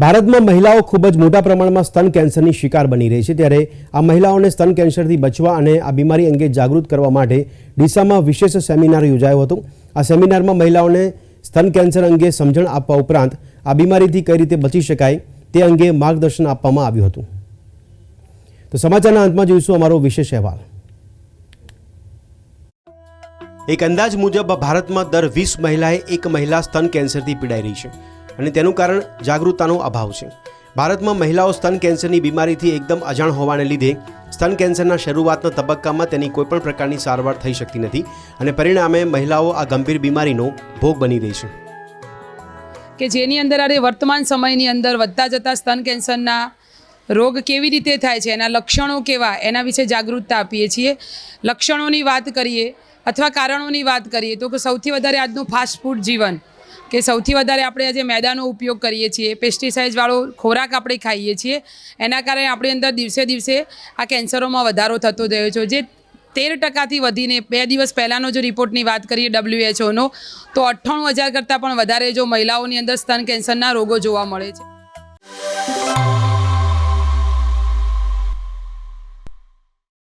ભારતમાં મહિલાઓ ખૂબ જ મોટા પ્રમાણમાં સ્તન કેન્સરની શિકાર બની રહી છે. ત્યારે આ મહિલાઓને સ્તન કેન્સરથી બચવા અને આ બીમારી અંગે જાગૃત કરવા માટે ડીસામાં વિશેષ સેમિનાર યોજાયો હતો. આ સેમિનારમાં મહિલાઓને સ્તન કેન્સર અંગે સમજણ આપવા ઉપરાંત આ બીમારીથી કઈ રીતે બચી શકાય તે અંગે માર્ગદર્શન આપવામાં આવ્યું હતું. તો સમાચારના અંતમાં જોઈશું અમારો વિશેષ અહેવાલ. એક અંદાજ મુજબ ભારતમાં દર વીસ મહિલાએ એક મહિલા સ્તન કેન્સરથી પીડાઈ રહી છે. અને તેનું કારણ જાગૃતતાનો અભાવ છે. ભારતમાં મહિલાઓ સ્તન કેન્સરની બીમારીથી એકદમ અજાણ હોવાને લીધે સ્તન કેન્સરના શરૂઆતના તબક્કામાં તેની કોઈપણ પ્રકારની સારવાર થઈ શકતી નથી અને પરિણામે મહિલાઓ આ ગંભીર બીમારીનો ભોગ બની રહી છે. કે જેની અંદર અરે વર્તમાન સમયની અંદર વધતા જતા સ્તન કેન્સરના રોગ કેવી રીતે થાય છે, એના લક્ષણો કેવા, એના વિશે જાગૃતતા આપીએ છીએ. લક્ષણોની વાત કરીએ અથવા કારણોની વાત કરીએ તો સૌથી વધારે આજનું ફાસ્ટ ફૂડ જીવન કે સૌથી વધારે આપણે આજે મેદાનો ઉપયોગ કરીએ છીએ. પેસ્ટિસાઇડવાળો ખોરાક આપણે ખાઈએ છીએ. એના કારણે આપણી અંદર દિવસે દિવસે આ કેન્સરોમાં વધારો થતો થયો છે. જે તેર ટકાથી વધીને બે દિવસ પહેલાંનો જો રિપોર્ટની વાત કરીએ ડબ્લ્યુએચઓનો તો અઠ્ઠાણું હજાર કરતાં પણ વધારે જો મહિલાઓની અંદર સ્તન કેન્સરના રોગો જોવા મળે છે.